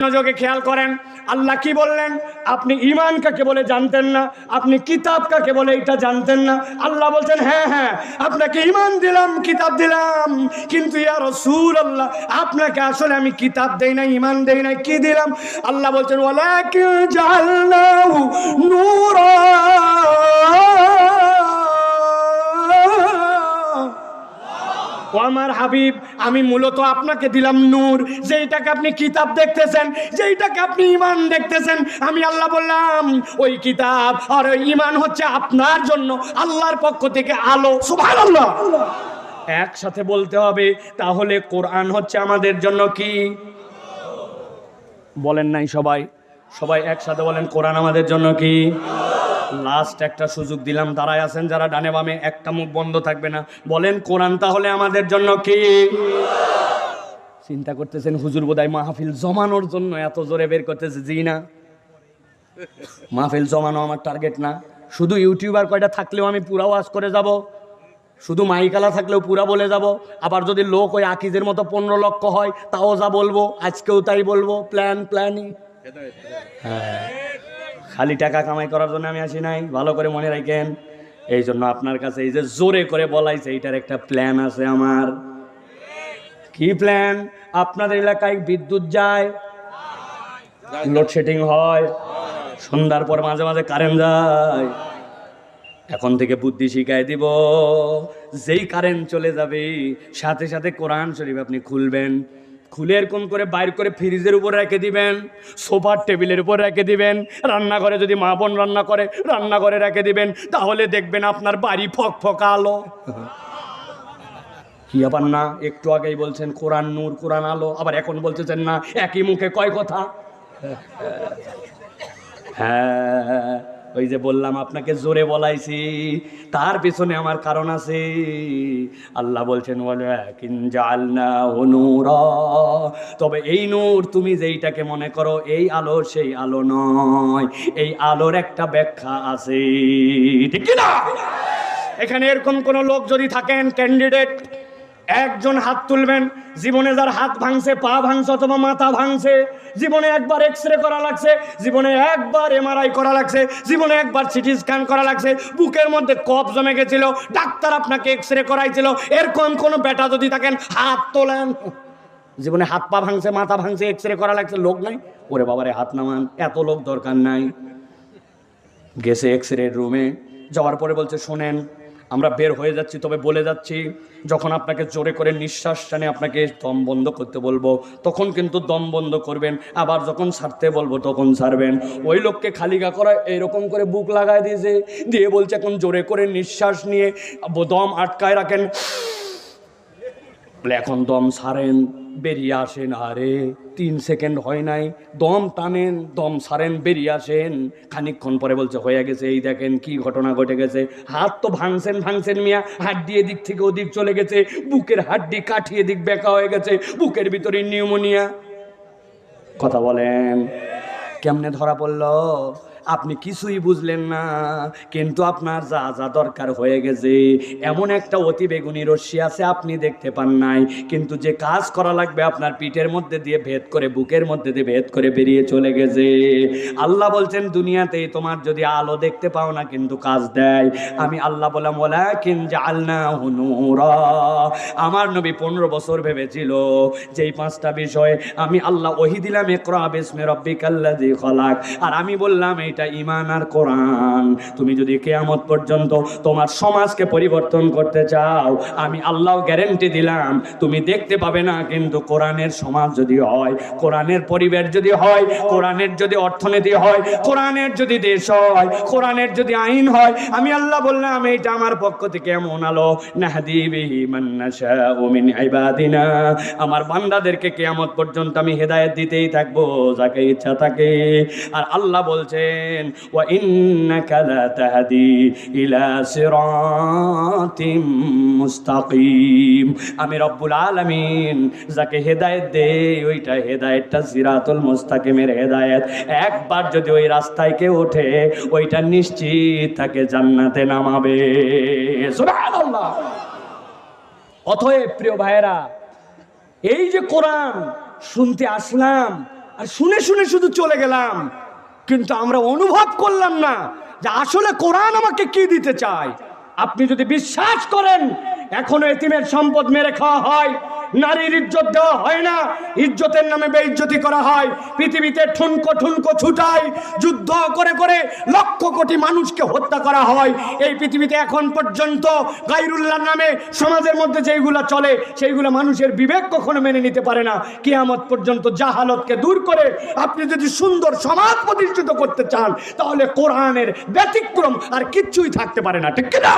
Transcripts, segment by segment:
মনোযোগে খেয়াল করেন। আল্লাহ কি বললেন? আপনি ইমান কাকে বলে জানতেন না? আপনি কিতাব কাকে বলে এটা জানতেন না? আল্লাহ বলছেন হ্যাঁ হ্যাঁ আপনাকে ইমান দিলাম, কিতাব দিলাম। কিন্তু ইয়ার সুর আল্লাহ আপনাকে আসলে আমি কিতাব দেই না ইমান দেই নাই, কি দিলাম? আল্লাহ বলছেন ওলা ওয়ালাকি জাআলনাহু নূরা ও আমার হাবিব, আমি মূলত আপনাকে দিলাম নূর। যেইটাকে আপনি কিতাব দেখতেছেন, যেইটাকে আপনি ইমান দেখতেছেন, আমি আল্লাহ বললাম, ওই কিতাব আর ওই ইমান হচ্ছে আপনার জন্য, আল্লাহর পক্ষ থেকে আলো। সুবহানাল্লাহ। একসাথে বলতে হবে, তাহলে কোরআন হচ্ছে আমাদের জন্য কি? বলেন নাই সবাই। সবাই একসাথে বলেন, কোরআন আমাদের জন্য কি? লাস্ট একটা সুযোগ দিলাম, দাঁড়ায় আছেন যারা ডানে বামে, একটা মুখ বন্ধ থাকবে না। বলেন কোরআন তাহলে আমাদের জন্য কি? চিন্তা করতেছেন, হুজুর বোধহয় মাহফিল জমানোর জন্য এত জোরে বের করতেছে, জি না। মাহফিল জমানো আমার টার্গেট না। শুধু ইউটিউবার কয়টা থাকলেও আমি পুরা ওয়াজ করে যাব, শুধু মাইকালা থাকলেও পুরা বলে যাব, আবার যদি লোক ওই আকিজের মতো পনেরো লক্ষ হয়, তাও যা বলব, আজকেও তাই বলব প্ল্যান প্ল্যানই হ্যাঁ। খালি টাকা কামাই করার জন্য আমি আসি নাই, ভালো করে মনে রাখেন। এই জন্য আপনার কাছে এই যে জোরে করে বলাইছে, এইটার একটা প্ল্যান আছে আমার। কি প্ল্যান আপনাদের এলাকায় বিদ্যুৎ যায় লোডশেডিং হয়, সন্ধ্যার পর মাঝে মাঝে কারেন্ট যায়। এখন থেকে বুদ্ধি শিখাই দিব, যেই কারেন্ট চলে যাবে, সাথে সাথে কোরআন শরীফ আপনি খুলবেন। খুলে এরকম করে বাইর করে ফ্রিজের উপর রেখে দিবেন, সোফার টেবিলের উপর রেখে দিবেন, রান্নাঘরে যদি মা বোন রান্না করে, রান্নাঘরে রেখে দিবেন, তাহলে দেখবেন আপনার বাড়ি ফক ফকা আলো। কি আবার না? একটু আগেই বলছেন, কোরআন নূর, কোরআন আলো। আবার এখন বলতেছেন না, একই মুখে কয় কথা? হ্যাঁ। ওই যে বললাম, আপনাকে জোরে বলাইছি, তার পিছনে আমার কারণ আছে। আল্লাহ বলছেন তবে এই নূর তুমি যেইটাকে মনে করো, এই আলো সেই আলো নয়। এই আলোর একটা ব্যাখ্যা আছে। ঠিক না এখানে এরকম কোন লোক যদি থাকেন ক্যান্ডিডেট একজন হাত তুলবেন, জীবনে যার হাত ভাঙছে, পা ভাঙছে অথবা মাথা ভাঙছে, জীবনে একবার এক্স রে করা লাগছে, জীবনে একবার এমআরআই করা লাগছে, জীবনে একবার সিটি স্ক্যান করা লাগছে, বুকের মধ্যে কফ জমে গেছিল, ডাক্তার আপনাকে এক্স রে করাইছিল, এরকম কোনো বেটা যদি থাকেন, হাত তোলেন। জীবনে হাত পা ভাঙছে, মাথা ভাঙছে এক্স রে করা লাগছে, লোক নাই? ওরে বাবারে, হাত নামান, এত লোক দরকার নাই। গেছে এক্স রে রুমে যাওয়ার পরে বলছে, শোনেন আমরা বের হয়ে যাচ্ছি, তবে বলে যাচ্ছি, যখন আপনাকে জোরে করে নিঃশ্বাস টানে আপনাকে দম বন্ধ করতে বলব, তখন কিন্তু দম বন্ধ করবেন, আবার যখন ছাড়তে বলব তখন ছাড়বেন। ওই লোককে খালিগা করা, এরকম করে বুক লাগায় দিয়েছে দিয়ে বলছে, এখন জোরে করে নিঃশ্বাস নিয়ে দম আটকায় রাখেন। বলে এখন দম সারেন, বেরিয়ে আসেন আরে তিন সেকেন্ড হয় নাই। দম টানেন, দম সারেন, বেরিয়ে আসেন। খানিকক্ষণ পরে বলছে, হয়ে গেছে, এই দেখেন কি ঘটনা ঘটে গেছে। হাত তো ভাঙছেন ভাঙছেন মিয়া। হাড্ডি এদিক থেকে ওদিক চলে গেছে। বুকের হাড্ডি কাঠিয়ে দিক বেঁকা হয়ে গেছে। বুকের ভিতরে নিউমোনিয়া। কথা বলেন। কেমনে ধরা পড়ল? আপনি কিছুই বুঝলেন না, কিন্তু আপনার যা যা দরকার হয়ে গেছে। এমন একটা অতি বেগুনি রশ্মি আছে, আপনি দেখতে পান নাই। কিন্তু যে কাজ করা লাগবে আপনার পিঠের মধ্যে দিয়ে ভেদ করে, বুকের মধ্যে দিয়ে ভেদ করে বেরিয়ে চলে গেছে। আল্লাহ বলছেন, দুনিয়াতেই তোমার যদি আলো দেখতে পাও না, কিন্তু কাজ দেয়। আমি আল্লাহ বললাম বলা কিন আলনা হুনুরা আমার নবী পনেরো বছর ভেবেছিল যেই পাঁচটা বিষয় আমি আল্লাহ ওহি দিলাম একরা বিসমে রব্বিকাল্লাযী খলাক। আর আমি বললাম এটা ইমান আর কোরআন। তুমি যদি কেয়ামত পর্যন্ত তোমার সমাজকে পরিবর্তন করতে চাও, আমি আল্লাহ গ্যারেন্টি দিলাম, তুমি দেখতে পাবে না কিন্তু কোরআনের সমাজ যদি হয়, কোরআনের পরিবেশ যদি হয়, কোরআনের যদি অর্থনীতি হয়, কোরআনের যদি দেশ হয়, কোরআনের যদি আইন হয়, আমি আল্লাহ বললাম, এইটা আমার পক্ষ থেকে এমন আলো। আমার বান্দাদেরকে কেয়ামত পর্যন্ত আমি হেদায়েত দিতেই থাকব, যাকে ইচ্ছা থাকে আর আল্লাহ বলছেন ওয়া ইন্নাকা লা তাহদি ইলা সিরাতিম মুস্তাকিম। আমি রব্বুল আলামিন যাকে হেদায়েত দেই, ওইটা হেদায়েতটা সিরাতুল মুস্তাকিমের হেদায়েত। একবার যদি ওই রাস্তায় কেউ ওঠে, ওইটা নিশ্চিত তাকে জান্নাতে নামাবে। সুবহানাল্লাহ। অতএব প্রিয় ভাইয়েরা, এই যে কোরআন, শুনতে আসলাম আর শুনে শুনে শুধু চলে গেলাম। কিন্তু আমরা অনুভব করলাম না যে আসলে কোরআন আমাকে কি দিতে চায়। আপনি যদি বিশ্বাস করেন, এখনও এতিমের সম্পদ মেরে খাওয়া হয়। নারীর ইজ্জত দেওয়া হয় না। ইজ্জতের নামে বেইজ্জতি করা হয়। পৃথিবীতে ঠুনকো ঠুনকো ছুটায় যুদ্ধ করে করে লক্ষ কোটি মানুষকে হত্যা করা হয়। এই পৃথিবীতে এখন পর্যন্ত গাইরুল্লাহর নামে সমাজের মধ্যে যেইগুলো চলে, সেইগুলো মানুষের বিবেক কখনো মেনে নিতে পারে না। কিয়ামত পর্যন্ত জাহালতকে দূর করে আপনি যদি সুন্দর সমাজ প্রতিষ্ঠিত করতে চান, তাহলে কোরআনের ব্যতিক্রম আর কিচ্ছুই থাকতে পারে না। ঠিক কিনা?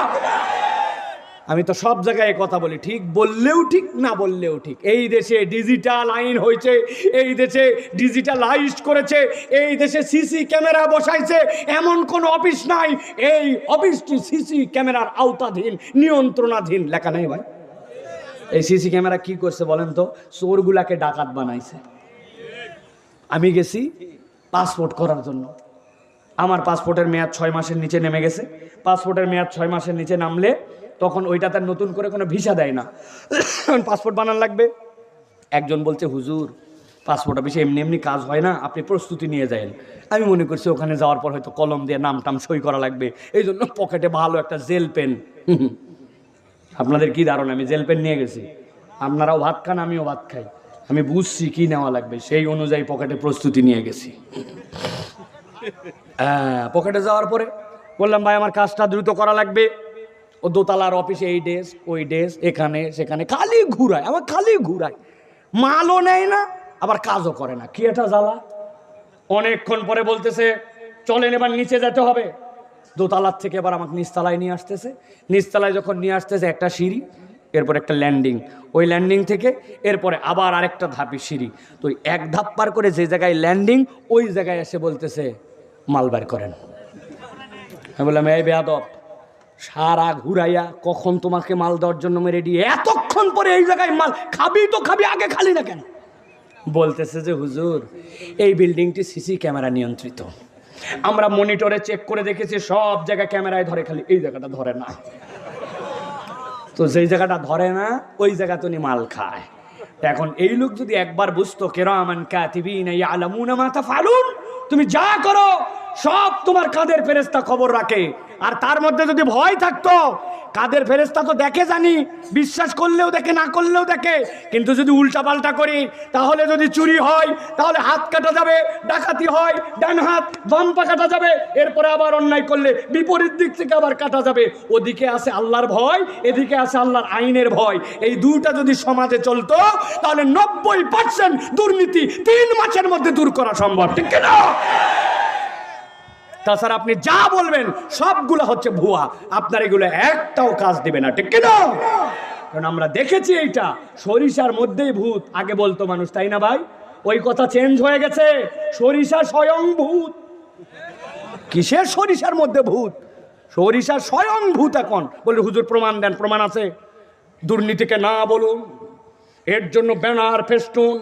আমি তো সব জায়গায় কথা বলি, ঠিক বললেও ঠিক, না বললেও ঠিক। এই দেশে ডিজিটাল আইন হয়েছে, এই দেশে ডিজিটালাইজড করেছে, এই দেশে সিসি ক্যামেরা বসাইছে, এমন কোনো অফিস নাই। এই অফিসটি সিসি ক্যামেরার আওতাধীন, নিয়ন্ত্রণাধীন, লেখা নেই ভাই। এই সিসি ক্যামেরা কি করছে বলেন তো? চোরগুলাকে ডাকাত বানাইছে। আমি গেছি পাসপোর্ট করার জন্য। আমার পাসপোর্টের মেয়াদ ছয় মাসের নিচে নেমে গেছে। পাসপোর্টের মেয়াদ ছয় মাসের নিচে নামলে তখন ওইটা তার নতুন করে কোনো ভিসা দেয় না। পাসপোর্ট বানান লাগবে। একজন বলছে, হুজুর পাসপোর্ট অফিসে এমনি এমনি কাজ হয় না, আপনি প্রস্তুতি নিয়ে যাবেন আমি মনে করছি ওখানে যাওয়ার পর হয়তো কলম দিয়ে নাম টাম সই করা লাগবে। এই জন্য পকেটে ভালো একটা জেল পেন আপনাদের কি ধারণা? আমি জেল পেন নিয়ে গেছি। আপনারাও ভাত খান, আমিও ভাত খাই। আমি বুঝছি কি নেওয়া লাগবে। সেই অনুযায়ী পকেটে প্রস্তুতি নিয়ে গেছি। হ্যাঁ পকেটে যাওয়ার পরে বললাম, ভাই, আমার কাজটা দ্রুত করা লাগবে। ও দোতলার অফিসে এই ডেস্ক ওই ডেস্ক এখানে, সেখানে, খালি ঘুরায়, আমার খালি ঘুরায়। মালও নেয় না, আবার কাজও করে না। কি এটা জ্বালা? অনেকক্ষণ পরে বলতেছে, চলেন এবার নিচে যেতে হবে। দোতলার থেকে এবার আমাকে নিচতলায় নিয়ে আসতেছে। নিচতলায় যখন নিয়ে আসতেছে একটা সিঁড়ি, এরপর একটা ল্যান্ডিং ওই ল্যান্ডিং থেকে এরপরে আবার আরেকটা ধাপি সিঁড়ি। তো এক ধাপ পার করে যে জায়গায় ল্যান্ডিং ওই জায়গায় এসে বলতেছে, মাল বার করেন। আমি বললাম, এই বেয়াদব সারা ঘুরাইয়া কখন তোমাকে মাল দেওয়ার জন্য আমি রেডি এতক্ষণ পরে এই জায়গায় মাল খাবি তো খাবি, আগে খালি না কেন? বলতেছে যে, হুজুর, এই বিল্ডিংটি সিসি ক্যামেরা নিয়ন্ত্রিত। আমরা মনিটরে চেক করে দেখেছি, সব জায়গায় ক্যামেরায় ধরে, খালি এই জায়গাটা ধরে না। তো যেই জায়গাটা ধরে না, ওই জায়গা তো উনি মাল খায়। এখন এই লোক যদি একবার বুঝতো, কেরামান কাতিবিন ইয়ালামুনা মা তাফালুন? তুমি যা করো সব তোমার কাদের ফেরেস্তা খবর রাখে? আর তার মধ্যে যদি ভয় থাকতো, কাদের ফেরেস্তা তো দেখে জানি, বিশ্বাস করলেও দেখে, না করলেও দেখে। কিন্তু যদি উল্টা পাল্টা করি, তাহলে যদি চুরি হয়, তাহলে হাত কাটা যাবে, ডাকাতি হয়, ডান হাত, বাম পা কাটা যাবে, এরপরে আবার অন্যায় করলে বিপরীত দিক থেকে আবার কাটা যাবে। ওদিকে আছে আল্লাহর ভয়, এদিকে আছে আল্লাহর আইনের ভয়। এই দুটা যদি সমাজে চলতো, তাহলে নব্বই পার্সেন্ট দুর্নীতি তিন মাসের মধ্যে দূর করা সম্ভব, ঠিক না তাছাড়া আপনি যা বলবেন, সবগুলো হচ্ছে ভুয়া। আপনার এগুলো একটাও কাজ দেবে না, ঠিক কিনা? কারণ আমরা দেখেছি এইটা, সরিষার মধ্যেই ভূত। আগে বলতো মানুষ, তাই না ভাই? ওই কথা চেঞ্জ হয়ে গেছে, সরিষা স্বয়ং ভূত। কিসের সরিষার মধ্যে ভূত? সরিষা স্বয়ং ভূত এখন। বলে হুজুর, প্রমাণ দেন, প্রমাণ আছে। দুর্নীতিকে না বলুন, এর জন্য ব্যানার ফেস্টুন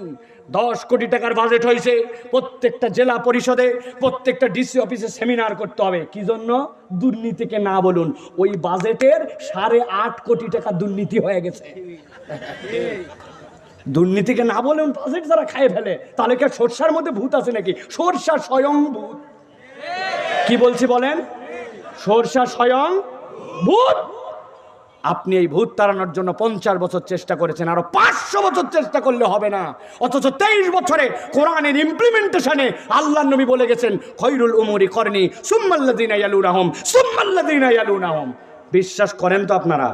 দশ কোটি টাকার বাজেট হয়েছে। প্রত্যেকটা জেলা পরিষদে, প্রত্যেকটা ডিসি অফিসে সেমিনার করতে হবে। কি জন্য? দুর্নীতিকে না বলুন। ওই বাজেটের সাড়ে আট কোটি টাকা দুর্নীতি হয়ে গেছে। দুর্নীতিকে না বলুন বাজেট যারা খায় ফেলে, তাহলে কি সর্ষার মধ্যে ভূত আছে নাকি? সর্ষা স্বয়ং ভূত। কি বলছি বলেন? সর্ষা স্বয়ং ভূত। আপনি এই ভূত তাড়ানোর জন্য পঞ্চাশ বছর চেষ্টা করেছেন, আরও পাঁচশো বছর চেষ্টা করলে হবে না। অথচ তেইশ বছরে কোরআনের ইমপ্লিমেন্টেশনে আল্লাহ নবী বলে গেছেন, খৈরুল উমরি করনি সুম্মাল্লাদিন আয়ালুর আহম সুম্মাল্লাদিন ইয়ালুন আহম বিশ্বাস করেন তো আপনারা।